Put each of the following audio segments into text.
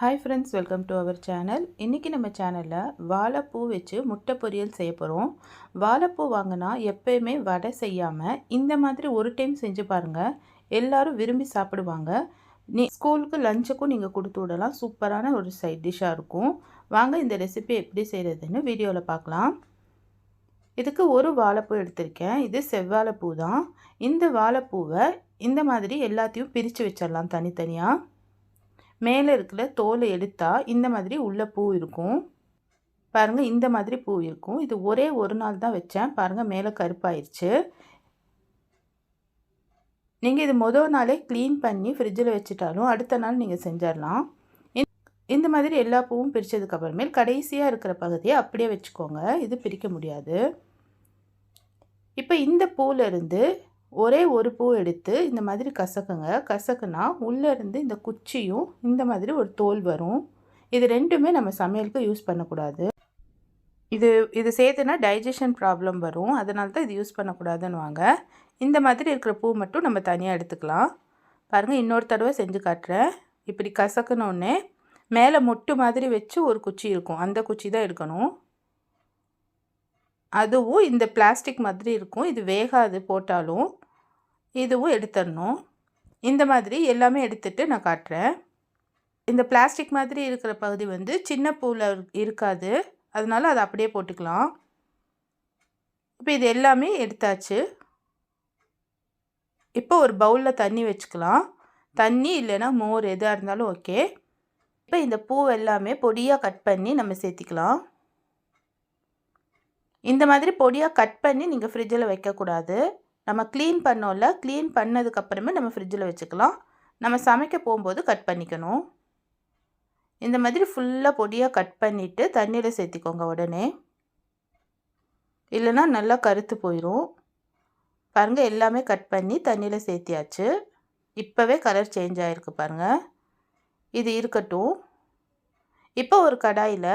Hi friends welcome to our channel இன்றைக்கி நம்ம சேனலில் வாழைப்பூ வச்சு முட்டை பொரியல் செய்ய போகிறோம் வாழைப்பூ வாங்கினா எப்பயுமே வடை செய்யாமல் இந்த மாதிரி ஒரு டைம் செஞ்சு பாருங்கள் எல்லாரும் விரும்பி சாப்பிடுவாங்க. நீ ஸ்கூலுக்கு லஞ்சுக்கும் நீங்கள் கொடுத்து விடலாம். சூப்பரான ஒரு சைட் டிஷ்ஷாக இருக்கும். வாங்க இந்த ரெசிபி எப்படி செய்கிறதுன்னு வீடியோவில் பார்க்கலாம். இதுக்கு ஒரு வாழைப்பூ எடுத்திருக்கேன். இது செவ்வாழைப்பூ தான். இந்த வாழைப்பூவை இந்த மாதிரி எல்லாத்தையும் பிரித்து வச்சிடலாம் தனித்தனியாக மேலே இருக்கிற தோலை எடுத்தால் இந்த மாதிரி உள்ள பூ இருக்கும். பாருங்கள் இந்த மாதிரி பூ இருக்கும். இது ஒரே ஒரு நாள் தான் வச்சேன். பாருங்கள் மேலே கருப்பாயிருச்சு. நீங்கள் இது மொதல் நாளே க்ளீன் பண்ணி ஃப்ரிட்ஜில் வச்சுட்டாலும் அடுத்த நாள் நீங்கள் செஞ்சிடலாம் இந்த மாதிரி எல்லா பூவும் பிரித்ததுக்கப்புறமேல் கடைசியாக இருக்கிற பகுதியை அப்படியே வச்சுக்கோங்க. இது பிரிக்க முடியாது. இப்போ இந்த பூவிலேருந்து ஒரே ஒரு பூ எடுத்து இந்த மாதிரி கசக்குங்க. கசக்குனா உள்ளேருந்து இந்த குச்சியும் இந்த மாதிரி ஒரு தோல் வரும். இது ரெண்டுமே நம்ம சமையலுக்கு யூஸ் பண்ணக்கூடாது. இது இது சேர்த்துனா டைஜஷன் ப்ராப்ளம் வரும். அதனால தான் இது யூஸ் பண்ணக்கூடாதுன்னு வாங்க இந்த மாதிரி இருக்கிற பூ மட்டும் நம்ம தனியாக எடுத்துக்கலாம். பாருங்கள் இன்னொரு தடவை செஞ்சு காட்டுறேன். இப்படி கசக்கணுன்னே மேலே மொட்டு மாதிரி வச்சு ஒரு குச்சி இருக்கும். அந்த குச்சி தான் எடுக்கணும். அதுவும் இந்த பிளாஸ்டிக் மாதிரி இருக்கும். இது வேகாது போட்டாலும். இதுவும் எடுத்துடணும் இந்த மாதிரி எல்லாமே எடுத்துட்டு நான் காட்டுறேன். இந்த பிளாஸ்டிக் மாதிரி இருக்கிற பகுதி வந்து சின்ன பூவில் இருக்காது. அதனால் அதை அப்படியே போட்டுக்கலாம். இப்போ இது எல்லாமே எடுத்தாச்சு. இப்போ ஒரு பவுலில் தண்ணி வச்சுக்கலாம். தண்ணி இல்லைன்னா மோர் எதாக இருந்தாலும் ஓகே. இப்போ இந்த பூ எல்லாமே பொடியாக கட் பண்ணி நம்ம சேர்த்திக்கலாம். இந்த மாதிரி பொடியாக கட் பண்ணி நீங்கள் ஃப்ரிட்ஜில் வைக்கக்கூடாது. நம்ம க்ளீன் பண்ணோம்ல க்ளீன் பண்ணதுக்கப்புறமே நம்ம ஃப்ரிட்ஜில் வச்சுக்கலாம். நம்ம சமைக்க போகும்போது கட் பண்ணிக்கணும். இந்த மாதிரி ஃபுல்லாக பொடியாக கட் பண்ணிவிட்டு தண்ணியில் சேர்த்திக்கோங்க உடனே. இல்லைன்னா நல்லா கருத்து போயிடும் பாருங்கள் எல்லாமே கட் பண்ணி தண்ணியில் சேர்த்தியாச்சு. இப்போவே கலர் சேஞ்ச் ஆகிருக்கு பாருங்கள் இது இருக்கட்டும். இப்போ ஒரு கடாயில்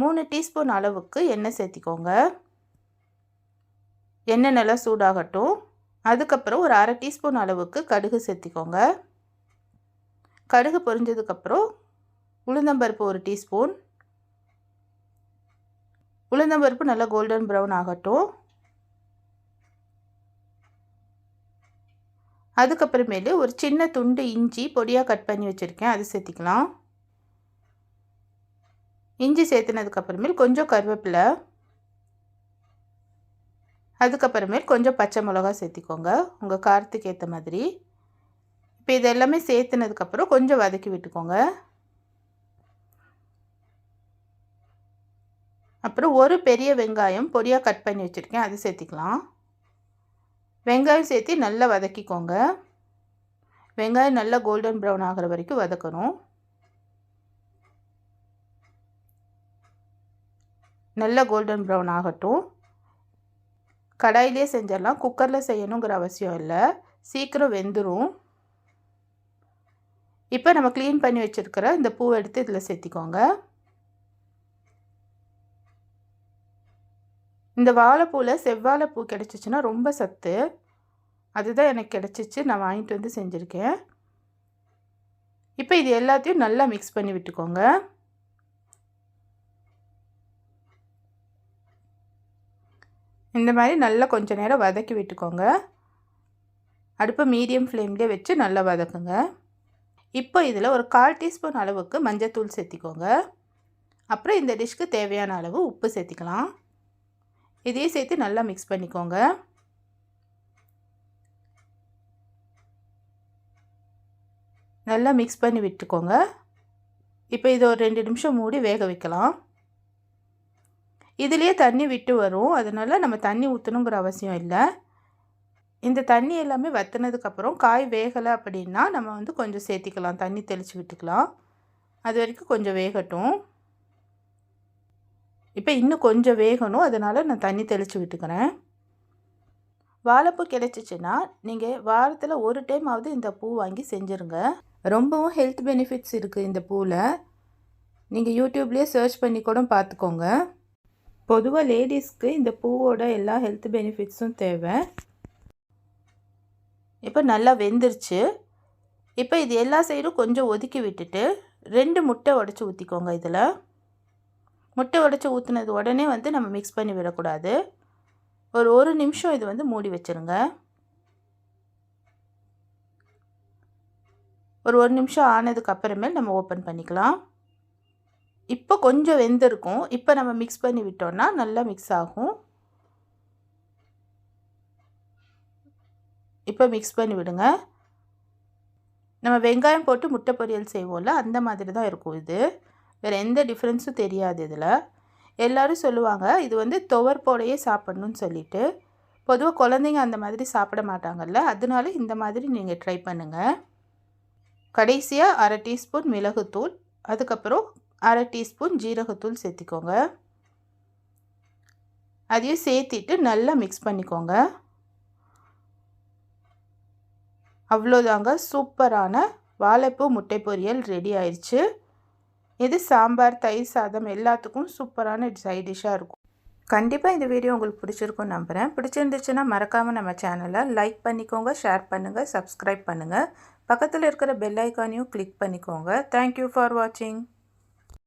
மூணு டீஸ்பூன் அளவுக்கு எண்ணெய் சேர்த்திக்கோங்க. எண்ணெய் நல்லா சூடாகட்டும். அதுக்கப்புறம் ஒரு அரை டீஸ்பூன் அளவுக்கு கடுகு சேர்த்திக்கோங்க. கடுகு பொரிஞ்சதுக்கப்புறம் உளுந்தம்பருப்பு ஒரு டீஸ்பூன். உளுந்தம்பருப்பு நல்லா கோல்டன் ப்ரௌன் ஆகட்டும். அதுக்கப்புறமேலு ஒரு சின்ன துண்டு இஞ்சி பொடியாக கட் பண்ணி வச்சுருக்கேன். அது சேர்த்திக்கலாம். இஞ்சி சேர்த்துனதுக்கப்புறமேல் கொஞ்சம் கருவேப்பிலை. அதுக்கப்புறமேல் கொஞ்சம் பச்சை மிளகா சேர்த்திக்கோங்க. உங்கள் காரத்துக்கு ஏற்ற மாதிரி. இப்போ இது எல்லாமே சேர்த்துனதுக்கப்புறம் கொஞ்சம் வதக்கி விட்டுக்கோங்க. அப்புறம் ஒரு பெரிய வெங்காயம் பொடியாக கட் பண்ணி வச்சுருக்கேன். அது சேர்த்திக்கலாம். வெங்காயம் சேர்த்து நல்லா வதக்கிக்கோங்க. வெங்காயம் நல்லா கோல்டன் ப்ரௌன் ஆகிற வரைக்கும் வதக்கணும். நல்லா கோல்டன் ப்ரௌன் ஆகட்டும். கடாயிலே செஞ்சிடலாம். குக்கரில் செய்யணுங்கிற அவசியம் இல்லை. சீக்கிரம் வெந்துடும் இப்போ நம்ம க்ளீன் பண்ணி வச்சுருக்கிற இந்த பூவை எடுத்து இதில் சேர்த்திக்கோங்க. இந்த வாழைப்பூவில் செவ்வாழைப்பூ கிடச்சிச்சின்னா ரொம்ப சத்து. அதுதான் எனக்கு கிடச்சிச்சு. நான் வாங்கிட்டு வந்து செஞ்சுருக்கேன். இப்போ இது எல்லாத்தையும் நல்லா மிக்ஸ் பண்ணி விட்டுக்கோங்க. இந்த மாதிரி நல்லா கொஞ்சம் நேரம் வதக்கி விட்டுக்கோங்க. அடுப்பை மீடியம் ஃப்ளேம்லேயே வச்சு நல்லா வதக்குங்க. இப்போ இதில் ஒரு கால் டீஸ்பூன் அளவுக்கு மஞ்சத்தூள் சேர்த்திக்கோங்க. அப்புறம் இந்த டிஷ்க்கு தேவையான அளவு உப்பு சேர்த்திக்கலாம். இதையும் சேர்த்து நல்லா மிக்ஸ் பண்ணிக்கோங்க. நல்லா மிக்ஸ் பண்ணி விட்டுக்கோங்க. இப்போ இது ஒரு ரெண்டு நிமிஷம் மூடி வேக வைக்கலாம். இதுலேயே தண்ணி விட்டு வரும். அதனால் நம்ம தண்ணி ஊற்றணுங்கிற அவசியம் இல்லை. இந்த தண்ணி எல்லாமே வற்றினதுக்கப்புறம் காய் வேகலை அப்படின்னா நம்ம வந்து கொஞ்சம் சேர்த்திக்கலாம். தண்ணி தெளித்து விட்டுக்கலாம். அது வரைக்கும் கொஞ்சம் வேகட்டும். இப்போ இன்னும் கொஞ்சம் வேகணும். அதனால் நான் தண்ணி தெளித்து விட்டுக்கிறேன். வாழைப்பூ கிடச்சிச்சின்னா நீங்கள் வாரத்தில் ஒரு டைம் இந்த பூ வாங்கி செஞ்சுருங்க. ரொம்பவும் ஹெல்த் பெனிஃபிட்ஸ் இருக்குது இந்த பூவில் நீங்கள் யூடியூப்லேயே சர்ச் பண்ணி கூட பார்த்துக்கோங்க பொதுவாக லேடிஸ்க்கு இந்த பூவோட எல்லா ஹெல்த் பெனிஃபிட்ஸும் தேவை. இப்போ நல்லா வெந்துருச்சு. இப்போ இது எல்லா சைடும் கொஞ்சம் ஒதுக்கி விட்டுட்டு ரெண்டு முட்டை உடச்சி ஊற்றிக்கோங்க இதில். முட்டை உடச்சி ஊற்றுனது உடனே வந்து நம்ம மிக்ஸ் பண்ணி விடக்கூடாது. ஒரு ஒரு நிமிஷம் இது வந்து மூடி வச்சுருங்க. ஒரு ஒரு நிமிஷம் ஆனதுக்கு அப்புறமேல் நம்ம ஓப்பன் பண்ணிக்கலாம். இப்போ கொஞ்சம் வெந்திருக்கும். இப்போ நம்ம மிக்ஸ் பண்ணி விட்டோம்னா நல்லா மிக்ஸ் ஆகும். இப்போ மிக்ஸ் பண்ணி விடுங்க. நம்ம வெங்காயம் போட்டு முட்டை பொரியல் செய்வோம்ல அந்த மாதிரி தான் இருக்கும் இது. வேறு எந்த டிஃப்ரென்ஸும் தெரியாது இதில். எல்லோரும் சொல்லுவாங்க இது வந்து துவர்ப்போடையே சாப்பிட்ணுன்னு சொல்லிட்டு. பொதுவாக குழந்தைங்க அந்த மாதிரி சாப்பிட மாட்டாங்கல்ல அதனால இந்த மாதிரி நீங்கள் ட்ரை பண்ணுங்கள் கடைசியாக அரை டீஸ்பூன் மிளகுத்தூள் அதுக்கப்புறம் அரை டீஸ்பூன் ஜீரகத்தூள் சேர்த்திக்கோங்க. அதையும் சேர்த்திட்டு நல்லா மிக்ஸ் பண்ணிக்கோங்க. அவ்வளோதாங்க சூப்பரான வாழைப்பூ முட்டை பொரியல் ரெடி ஆயிடுச்சு இது சாம்பார் தயிர் சாதம் எல்லாத்துக்கும் சூப்பரான சைட் டிஷ்ஷாக இருக்கும். கண்டிப்பாக இந்த வீடியோ உங்களுக்கு பிடிச்சிருக்கும் நம்புகிறேன் பிடிச்சிருந்துச்சுன்னா மறக்காமல் நம்ம சேனலை லைக் பண்ணிக்கோங்க ஷேர் பண்ணுங்கள் சப்ஸ்கிரைப் பண்ணுங்கள் பக்கத்தில் இருக்கிற பெல் ஐக்கானையும் கிளிக் பண்ணிக்கோங்க. தேங்க்யூ ஃபார் வாட்சிங்